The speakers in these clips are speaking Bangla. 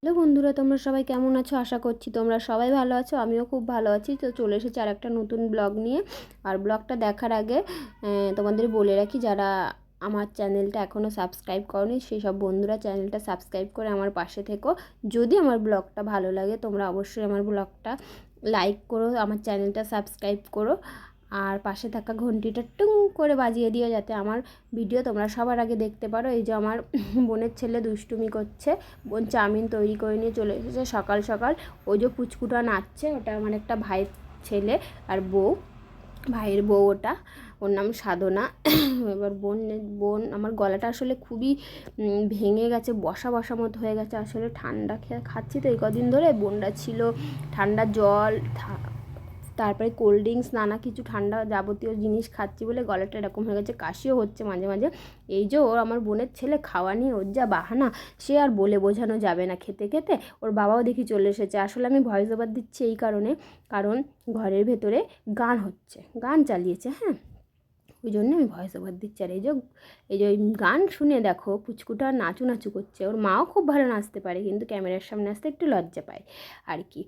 হ্যালো বন্ধুরা, তোমরা সবাই কেমন আছো? আশা করছি তোমরা সবাই ভালো আছো, আমিও খুব ভালো আছি। তো চলে এসেছি আর একটা নতুন ব্লগ নিয়ে। আর ব্লগটা দেখার আগে তোমাদের বলে রাখি, যারা আমার চ্যানেলটা এখনও সাবস্ক্রাইব করনি সেই সব বন্ধুরা চ্যানেলটা সাবস্ক্রাইব করে আমার পাশে থেকো। যদি আমার ব্লগটা ভালো লাগে, তোমরা অবশ্যই আমার ব্লগটা লাইক করো, আমার চ্যানেলটা সাবস্ক্রাইব করো। আর পাশে থাকা ঘন্টিটা টুং করে বাজিয়ে দিও যাতে আমার ভিডিও তোমরা সবার আগে দেখতে পারো। এই যে আমার বোনের ছেলে দুষ্টুমি করছে, বোন চাউমিন তৈরি করে নিয়ে চলে এসেছে সকাল সকাল। ওই যে পুচকুটা নাচছে, ওটা আমার একটা ভাইয়ের ছেলে আর বউ, ভাইয়ের বউ ওটা। ওর নাম সাধনা। এবার বোন বোন, আমার গলাটা আসলে খুবই ভেঙে গেছে, বসা বসা মতো হয়ে গেছে। আসলে ঠান্ডা খেয়ে খাচ্ছি তো এই কদিন ধরে। বোনটা ছিল ঠান্ডা জল তারপরে কোল্ড ড্রিঙ্কস নানা কিছু ঠান্ডা যাবতীয় জিনিস খাচ্ছি বলে গলাটা এরকম হয়ে গেছে, কাশিও হচ্ছে মাঝে মাঝে। এই যে ওর আমার বোনের ছেলে খাওয়া নিয়ে, ওর যা বাহানা, সে আর বলে বোঝানো যাবে না খেতে খেতে। ওর বাবাও দেখি চলে এসেছে। আসলে আমি ভয়েস ওভার দিচ্ছি এই কারণে, কারণ ঘরের ভেতরে গান হচ্ছে, গান চালিয়েছে হ্যাঁ। ওই জন্য আমি ভয়েস ওভার দিচ্ছি। আর এই যে এই যে ওই গান শুনে দেখো, পুচকুটা নাচু নাচু করছে। ওর মাও খুব ভালো নাচতে পারে, কিন্তু ক্যামেরার সামনে আসতে একটু লজ্জা পায়। আর কি।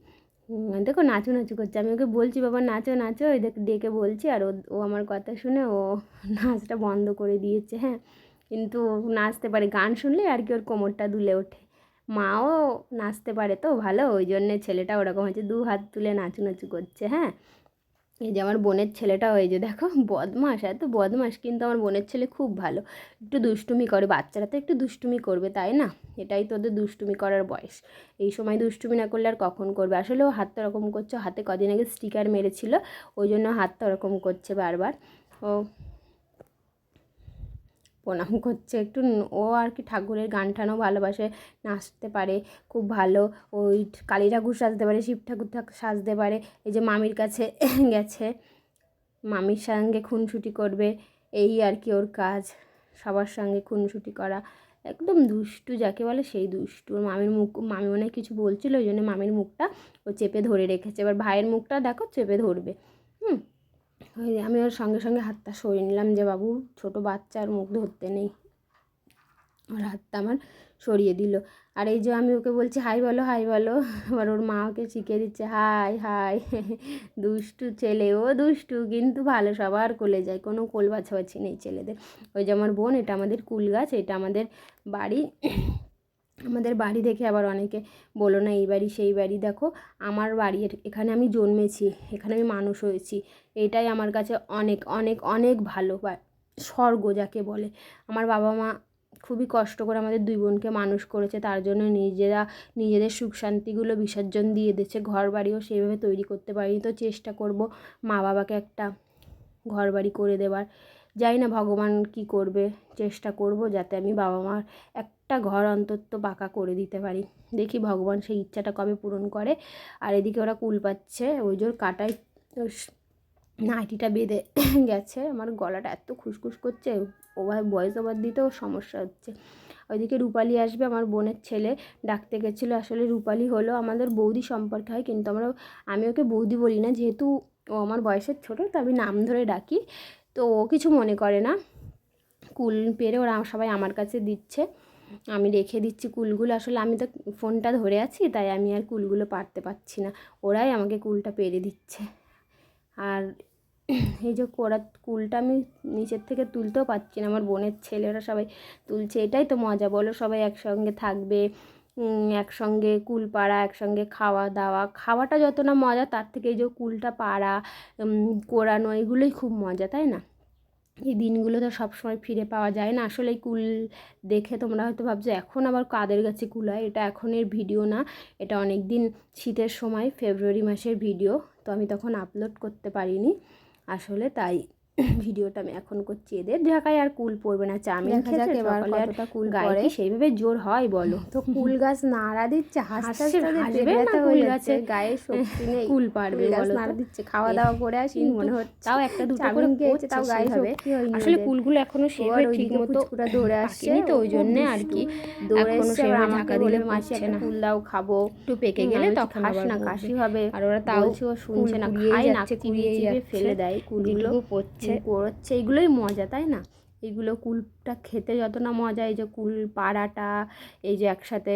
দেখো নাচো নাচো করছে। আমি ওকে বলছি, বাবা, নাচো নাচো। ওই দেখ, ডেকে বলছি, আর ও আমার কথা শুনে ও নাচটা বন্ধ করে দিয়েছে হ্যাঁ। কিন্তু নাচতে পারে, গান শুনলে আর কি ওর কোমরটা দুলে ওঠে। মাও নাচতে পারে তো, ভালো। ওই জন্যে ছেলেটা ওরকম হচ্ছে দু হাত তুলে নাচু নাচু করছে হ্যাঁ। এই যে আমার বোনের ছেলেটা হয়েছে দেখো বদমাস এত বদমাস কিন্তু আমার বোনের ছেলে খুব ভালো। একটু দুষ্টুমি করে, বাচ্চারা তো একটু দুষ্টুমি করবে, তাই না? এটাই তোদের দুষ্টুমি করার বয়স। এই সময় দুষ্টুমি না করলে আর কখন করবে? আসলে ও হাতটা ওরকম করছে হাতে কদিন আগে স্টিকার মেরেছিল, ওই জন্য হাতটা ওরকম করছে বারবার। ও প্রণাম করছে। একটু ও আর কি ঠাকুরের গান টানও ভালোবাসে, নাচতে পারে, খুব ভালো। ওই কালী ঠাকুর সাজতে পারে, শিব ঠাকুর ঠাক- সাজতে পারে। এই যে মামির কাছে গেছে, মামির সঙ্গে খুনসুটি করবে, এই আর কি ওর কাজ। সবার সঙ্গে খুনসুটি করা, একদম দুষ্টু যাকে বলে সেই দুষ্টু। মামির মুখ, মামি মনে কিছু বলছিল, ওই জন্য মামির মুখটা ও চেপে ধরে রেখেছে। এবার ভাইয়ের মুখটা দেখো, চেপে ধরবে। আমি ওর সঙ্গে সঙ্গে হাতটা সরিয়ে নিলাম যে, বাবু, ছোট বাচ্চার মুখ ধরতে নেই। ওর হাতটা আমার সরিয়ে দিল। আর এই যে আমি ওকে বলছি, হাই বলো হাই বলো। আবার ওর মা ওকে শিখিয়ে দিচ্ছে, হাই হাই। দুষ্টু ছেলে ও দুষ্টু, কিন্তু ভালো, সবার কোলে যায়। কোনো কোল বাছাবাছি নেই ছেলেদের। ওই যে আমার বোন, এটা আমাদের কুল গাছ, এটা আমাদের বাড়ি। আমাদের বাড়ি দেখে আবার অনেকে বলো না, এই বাড়ি, সেই বাড়ি। দেখো, আমার বাড়ি এখানে আমি জন্মেছি, এখানে আমি মানুষ হয়েছি। এটাই আমার কাছে অনেক অনেক অনেক ভালো স্বর্গ যাকে বলে। আমার বাবা মা খুবই কষ্ট করে আমাদের দুই বোনকে মানুষ করেছে, তার জন্য নিজেরা, নিজেদের সুখ শান্তিগুলো বিসর্জন দিয়ে দিচ্ছে ঘর বাড়িও সেইভাবে তৈরি করতে পারিনি, তো চেষ্টা করব মা বাবাকে একটা ঘর বাড়ি করে দেওয়ার জানি না ভগবান কি করবে, চেষ্টা করব যাতে আমি বাবা মার একটা ঘর অন্তত পাকা করে দিতে পারি। দেখি ভগবান সেই ইচ্ছাটা কবে পূরণ করে। আর এদিকে ওরা কুল পাচ্ছে, ওই জোর কাটায় নাইটিটা বেঁধে গেছে। আমার গলাটা এত খুসখুস করছে, ওভার ভয়েস ওভার দিতেও সমস্যা হচ্ছে। ওইদিকে রূপালি আসবে, আমার বোনের ছেলে ডাকতে গেছিল। আসলে রূপালি হলো আমাদের বৌদি সম্পর্কে হয়, কিন্তু আমরা, আমি ওকে বৌদি বলি না। যেহেতু ও আমার বয়সের ছোটো, তো আমি নাম ধরে ডাকি। তো ও কিছু মনে করে না। কুল পেরে ওরা সবাই আমার কাছে দিচ্ছে। আমি রেখে দিচ্ছি কুলগুলো। আসলে আমি তো ফোনটা ধরে আছি, তাই আমি আর কুলগুলো পারতে পারছি না। ওরাই আমাকে কুলটা পেরে দিচ্ছে। আর এই যে কোরা কুলটা আমি নিচের থেকে তুলতেও পারছি না। আমার বোনের ছেলেরা সবাই তুলছে। এটাই তো মজা, বলো? সবাই একসঙ্গে থাকবে একসঙ্গে কুল পাড়া, একসঙ্গে খাওয়া দাওয়া। খাওয়াটা যত না মজা, তার থেকে এই যে কুলটা পাড়া কোরানো, এগুলোই খুব মজা, তাই না? এই দিনগুলো তো সবসময় ফিরে পাওয়া যায় না। আসলে কুল দেখে তোমরা হয়তো ভাবছ, এখন আবার কাদের কাছে কুল হয়? এটা এখনের ভিডিও না। এটা অনেক দিন শীতের সময়, ফেব্রুয়ারি মাসের ভিডিও। তো আমি তখন আপলোড করতে পারিনি। আসলে তাই। ভিডিওটা আমি এখন করছি এদের। ঢাকায় আর কুল পড়বে না চাউমিন খেয়েছে এবার সকালে আর কুল গায়ে। সেইভাবে জোর হয় বলো? তো কুল গাছ নাড়া দিচ্ছে হাসতে হাসতে কুল গাছে। গায়ে শক্তি নেই। কুল পারবে বলো নাড়া দিচ্ছে খাওয়া দাওয়া করে আসি মনে হচ্ছে তাও একটা দুটো করে খেয়েছে তাও গায়ে হয়নি আসলে কুলগুলো এখনও সেভাবে ঠিক মতো দৌড়ে আসছে তো ওই জন্য আর কি। এখনও সেভাবে ঢাকা দিলে একটা না। কুল দাও খাব। একটু পেকে গেলে তখন খাস আবার না কাশি হবে। আর ওরা তাও শুনছে না খায় না কুড়িয়ে ফেলে দেয় কুলগুলো। পড়ছে। কুড়োচ্ছে এইগুলোই মজা, তাই না? এইগুলো কুলটা খেতে যত না মজা, এই যে কুল পাড়াটা, এই যে একসাথে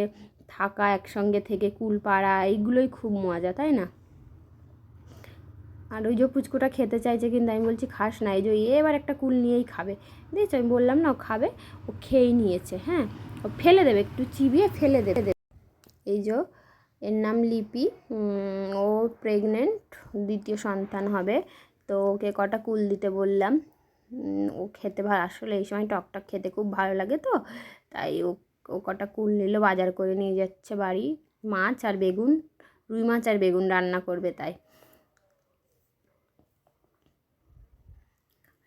থাকা, একসঙ্গে থেকে কুল পাড়া এইগুলোই খুব মজা, তাই না? আর ওই যে পুচকুটা খেতে চাইছে কিন্তু আমি বলছি, খাস না, এই যে এবার একটা কুল নিয়েই খাবে। দেখছ, আমি বললাম, না, ও খাবে, ও খেয়েই নিয়েছে হ্যাঁ? ও ফেলে দেবে, একটু চিবিয়ে ফেলে দেবে। এই যে এর নাম লিপি ও প্রেগনেন্ট দ্বিতীয় সন্তান হবে। তো ওকে কটা কুল দিতে বললাম। ও খেতে ভালো আসলে এই সময় টকটক খেতে খুব ভালো লাগে তো। তাই ও ও কটা কুল নিল বাজার করে নিয়ে যাচ্ছে বাড়ি। মাছ আর বেগুন রুই মাছ আর বেগুন রান্না করবে তাই।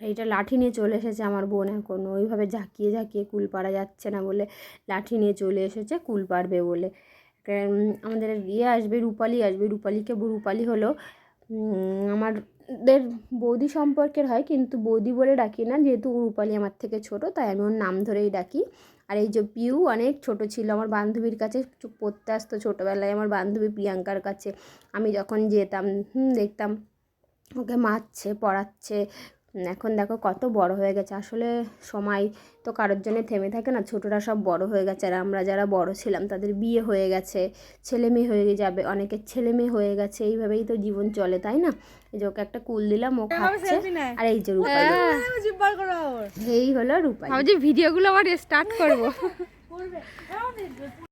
এইটা লাঠি নিয়ে চলে এসেছে আমার বোন এখন। ওইভাবে ঝাঁকিয়ে ঝাঁকিয়ে কুল পাড়া যাচ্ছে না বলে লাঠি নিয়ে চলে এসেছে কুল পারবে বলে। আমাদের ইয়ে আসবে রূপালি আসবে। রূপালিকে রূপালি হলো উম, আমাদের বৌদি সম্পর্কের হয়, কিন্তু বৌদি বলে ডাকি না, যেহেতু রূপালি আমার থেকে ছোট, তাই আমি ওর নাম ধরেই ডাকি। আর এই যে পিউ অনেক ছোট ছিল, আমার বান্ধবীর কাছে পড়তে আসতো ছোটোবেলায়, আমার বান্ধবী প্রিয়াঙ্কার কাছে। আমি যখন যেতাম দেখতাম, ওকে মারছে, পড়াচ্ছে এখন দেখো কত বড় হয়ে গেছে। আসলে সময় তো কারোর জন্য থেমে থাকে না ছোটরা সব বড় হয়ে গেছে আর আমরা যারা বড় ছিলাম তাদের বিয়ে হয়ে গেছে ছেলে মেয়ে হয়ে যাবে অনেকের ছেলে মেয়ে হয়ে গেছে এইভাবেই তো জীবন চলে তাই না? এই যে ওকে একটা কুল দিলাম ও খাচ্ছে আর এই যে রূপালি এই হলো রূপালি ভাবছি ভিডিওগুলো আবার স্টার্ট করব।